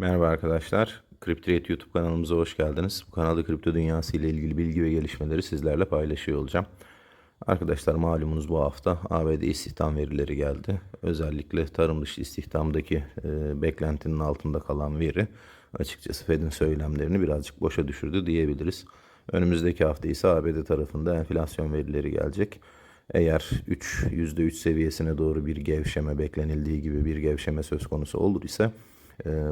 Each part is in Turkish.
Merhaba arkadaşlar. CryptoRate YouTube kanalımıza hoş geldiniz. Bu kanalda kripto dünyası ile ilgili bilgi ve gelişmeleri sizlerle paylaşıyor olacağım. Arkadaşlar malumunuz bu hafta ABD istihdam verileri geldi. Özellikle tarım dışı istihdamdaki e, beklentinin altında kalan veri açıkçası Fed'in söylemlerini birazcık boşa düşürdü diyebiliriz. Önümüzdeki hafta ise ABD tarafında enflasyon verileri gelecek. Eğer 3 %3 seviyesine doğru bir gevşeme beklenildiği gibi bir gevşeme söz konusu olur ise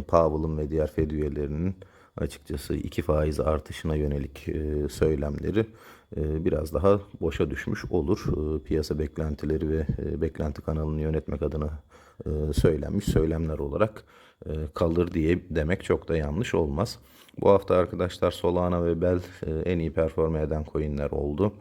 Powell'ın ve diğer Fed üyelerinin açıkçası iki faiz artışına yönelik e, söylemleri e, biraz daha boşa düşmüş olur. E, piyasa beklentileri ve beklenti kanalını yönetmek adına söylenmiş söylemler olarak kalır diye demek çok da yanlış olmaz. Bu hafta arkadaşlar Solana ve Bell e, en iyi performe eden coinler oldu.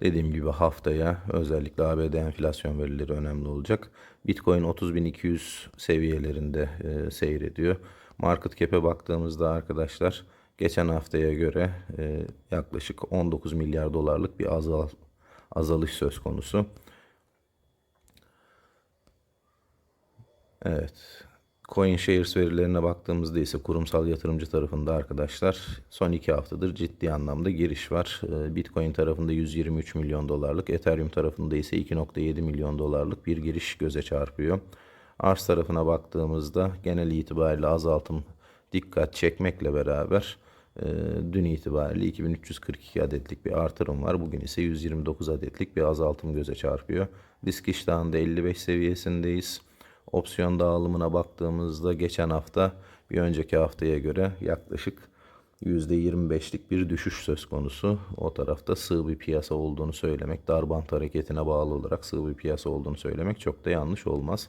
Dediğim gibi haftaya özellikle ABD enflasyon verileri önemli olacak. Bitcoin 30.200 seviyelerinde e, seyrediyor. Market cap'e baktığımızda arkadaşlar geçen haftaya göre e, yaklaşık 19 milyar dolarlık bir azal, azalış söz konusu. Evet. CoinShares verilerine baktığımızda ise kurumsal yatırımcı tarafında arkadaşlar son iki haftadır ciddi anlamda giriş var. Ee, Bitcoin tarafında 123 milyon dolarlık, Ethereum tarafında ise 2.7 milyon dolarlık bir giriş göze çarpıyor. Arz tarafına baktığımızda genel itibariyle azaltım dikkat çekmekle beraber e, dün itibariyle 2342 adetlik bir artırım var. Bugün ise 129 adetlik bir azaltım göze çarpıyor. Risk iştahında 55 seviyesindeyiz. Opsiyon dağılımına baktığımızda geçen hafta bir önceki haftaya göre yaklaşık %25'lik bir düşüş söz konusu. O tarafta sığ bir piyasa olduğunu söylemek, darbant hareketine bağlı olarak sığ bir piyasa olduğunu söylemek çok da yanlış olmaz.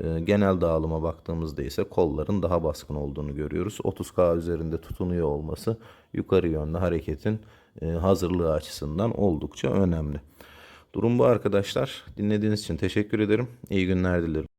Ee, Genel dağılıma baktığımızda ise kolların daha baskın olduğunu görüyoruz. 30K üzerinde tutunuyor olması yukarı yönlü hareketin e, hazırlığı açısından oldukça önemli. Durum bu arkadaşlar. Dinlediğiniz için teşekkür ederim. İyi günler dilerim.